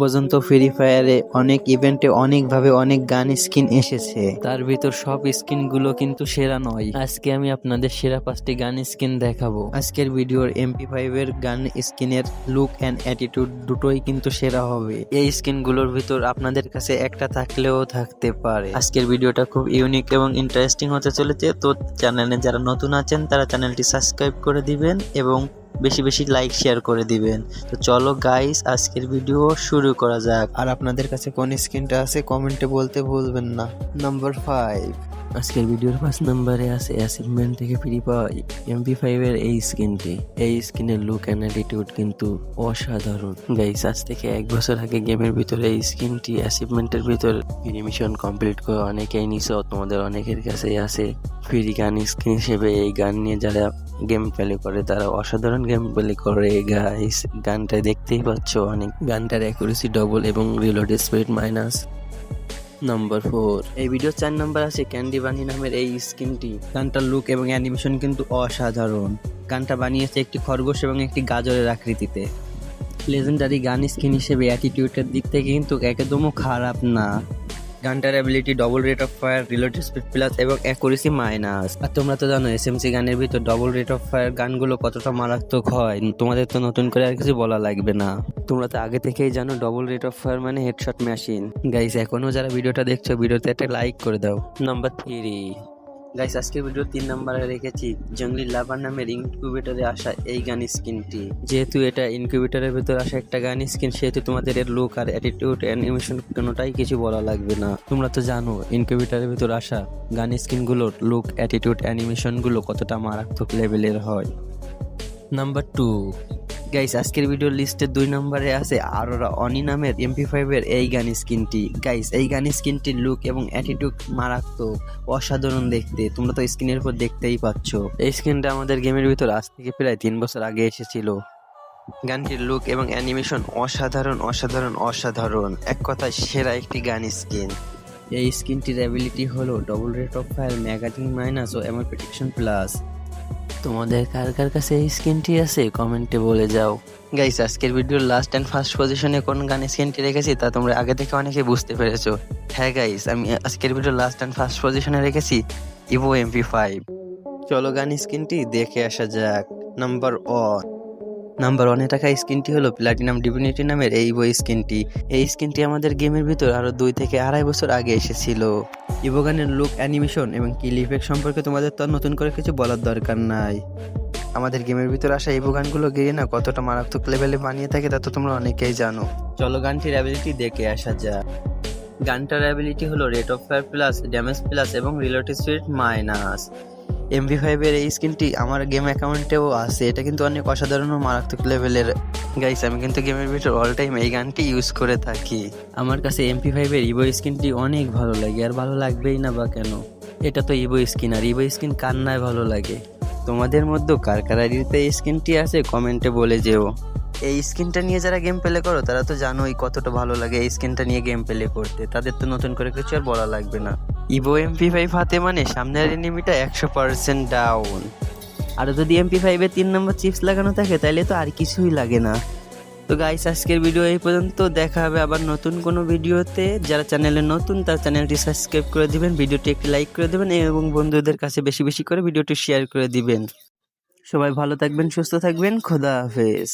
পর্যন্ত ফ্রি ফায়ারে অনেক ইভেন্টে অনেকভাবে অনেক গান স্কিন এসেছে। তার ভিতর সব স্কিনগুলো কিন্তু সেরা নয়। আজকে আমি আপনাদের সেরা পাঁচটি গান স্কিন দেখাবো। আজকের ভিডিওর এমপি ফাইভ এর গান স্কিনের লুক অ্যান্ড অ্যাটিটিউড দুটোই কিন্তু সেরা হবে। এই স্কিনগুলোর ভিতর আপনাদের কাছে একটা থাকলেও থাকতে পারে। আজকের ভিডিওটা খুব ইউনিক এবং ইন্টারেস্টিং হতে চলেছে। তো চ্যানেলে যারা নতুন আছেন, তারা চ্যানেলটি সাবস্ক্রাইব করে দিবেন এবং বেশি বেশি লাইক শেয়ার করে দিবেন। তো চলো গাইস আজকের ভিডিও শুরু করা যাক। আর আপনাদের কাছে কোন স্ক্রিনটা আছে কমেন্টে বলতে ভুলবেন না। নাম্বার ফাইভ আজকের ভিডিওর পাঁচ নম্বরে আছে অ্যাচিভমেন্ট থেকে ফ্রি পাওয়া এমপি ফাইভের এই স্কিনটি এই স্কিনের লুক অ্যান্ড অ্যাটিটিউড কিন্তু অসাধারণ। গাইস আজ থেকে এক বছর আগে গেমের ভিতরে এই স্কিনটি অ্যাচিভমেন্টের ভিতর ফ্রি মিশন কমপ্লিট করে অনেকেই নিছো। তোমাদের অনেকের কাছেই আছে ফ্রি গান স্কিন হিসেবে এই গান নিয়ে যারা গেম প্লে করে, তারা অসাধারণ গেম প্লে করে। গাইস গানটা দেখতেই পাচ্ছ, অনেক গানটার অ্যাকুরেসি ডবল এবং reload speed minus number four এই ভিডিও চার নাম্বার আছে ক্যান্ডি বানি নামের এই স্কিনটি গানটার লুক এবং অ্যানিমেশন কিন্তু অসাধারণ। গানটা বানিয়েছে একটি খরগোশ এবং একটি গাজরের আকৃতিতে। লেজেন্ডারি গান স্কিন হিসেবে অ্যাটিটিউডের দিক থেকে কিন্তু একদমও খারাপ না। গানটার ability double rate of fire reload speed plus এবং অ্যাকুরেসি মাইনাস আর তোমরা তো জানো এসএমসি গানের ভিতর ডবল রেট অফ ফায়ার গানগুলো কতটা মারাত্মক হয়, তোমাদের তো নতুন করে আর কিছু বলা লাগবে না। তোমরা তো আগে থেকেই জানো ডবল রেট অফ ফায়ার মানে হেডশট মেশিন গাইস এখনও যারা ভিডিওটা দেখছ, ভিডিওতে একটা লাইক করে দাও। নাম্বার থ্রি গাইস আজকের ভিডিও তিন নম্বরে রেখেছি জঙ্গলি লাভার নামের ইনকিউবেটরে আসা এই গান স্কিনটি যেহেতু এটা ইনকিউবেটরের ভিতর আসা একটা গান স্কিন সেহেতু তোমাদের এর লুক আর অ্যাটিটিউড অ্যানিমেশন কোনোটাই কিছু বলা লাগবে না। তোমরা তো জানো ইনকিউবেটরের ভিতর আসা গান স্কিনগুলোর লুক অ্যাটিটিউড অ্যানিমেশনগুলো কতটা মারাত্মক লেভেলের হয়। নাম্বার টু গাইস আজকের ভিডিও লিস্টে দুই নম্বরে আছে আরোরা অনি নামের এমপি ফাইভের এই গান স্কিনটি গাইস এই গান স্কিনটির লুক এবং অ্যাটিটিউড মারাত্মক, অসাধারণ দেখতে। তোমরা তো স্ক্রিনের উপর দেখতেই পাচ্ছ। এই স্কিনটা আমাদের গেমের ভিতর আজ থেকে প্রায় তিন বছর আগে এসেছিল। গানটির লুক এবং অ্যানিমেশন অসাধারণ অসাধারণ অসাধারণ। এক কথায় সেরা একটি গান স্কিন এই স্কিনটির অ্যাবিলিটি হলো double rate of fire magazine minus ও এমন প্রোটেকশন প্লাস তোমাদের কার কার কাছে এই স্কিনটি আছে? কমেন্টে বলে যাও। গাইস আজকের ভিডিওর লাস্ট অ্যান্ড ফার্স্ট পজিশনে কোন গান স্ক্রিনটি রেখেছি তা তোমরা আগে থেকে অনেকে বুঝতে পেরেছ। হ্যাঁ গাইস আমি আজকের ভিডিওর লাস্ট অ্যান্ড ফার্স্ট পজিশনে রেখেছি ইভো এমপি ফাইভ চলো গান স্ক্রিনটি দেখে আসা যাক। নাম্বার ওয়ান নাম্বার ওয়ানে থাকা স্কিনটি হলো প্লাটিনাম ডিভিনিটি নামের এই বই স্কিনটি। এই স্কিনটি আমাদের গেমের ভিতর আরও দুই থেকে আড়াই বছর আগে এসেছিল। ইভোগানের লুক অ্যানিমেশন এবং কিল ইফেক্ট সম্পর্কে তোমাদের তো নতুন করে কিছু বলার দরকার নাই। আমাদের গেমের ভিতর আসা ইভো গানগুলো গিয়ে না কতটা মারাত্মক লেভেলে বানিয়ে থাকে তা তো তোমরা অনেকেই জানো। চলো গানটির অ্যাবিলিটি দেখে আসা যাক। গানটার অ্যাবিলিটি হলো rate of fire plus damage plus এবং রিলেটিভ স্পিড মাইনাস এমভি ফাইভের এই স্কিনটি আমার গেম অ্যাকাউন্টেও আছে। এটা কিন্তু অনেক অসাধারণ ও মারাত্মক লেভেলের গাইস আমি কিন্তু গেমের ভিতর অল টাইম এই গানটি ইউজ করে থাকি। আমার কাছে এমপি ফাইভের ইভো স্কিনটি অনেক ভালো লাগে আর ভালো লাগবেই না বা কেন? এটা তো ইভো স্কিন আর ইভো স্কিন কান্নায় ভালো লাগে। তোমাদের মধ্যে কার কার আইডিতে এই স্কিনটি আছে কমেন্টে বলে যেও। এই স্কিনটা নিয়ে যারা গেম প্লে করো তারা তো জানোই কতটা ভালো লাগে এই স্কিনটা নিয়ে গেম প্লে করতে। তাদের তো নতুন করে কিছু আর বলা লাগবে না। ইভো এমপি ফাইভ হাতে মানে সামনের এনিমিটা একশো পার্সেন্ট ডাউন আর যদি এমপি ফাইভে তিন নম্বর চিপস লাগানো থাকে তাহলে তো আর কিছুই লাগে না। তো গাইস আজকের ভিডিও এই পর্যন্ত। দেখা হবে আবার নতুন কোনো ভিডিওতে যারা চ্যানেলে নতুন, তার চ্যানেলটি সাবস্ক্রাইব করে দিবেন ভিডিওটি একটি লাইক করে দেবেন, এবং বন্ধুদের কাছে বেশি বেশি করে ভিডিওটি শেয়ার করে দিবেন। সবাই ভালো থাকবেন, সুস্থ থাকবেন, খোদা হাফেজ।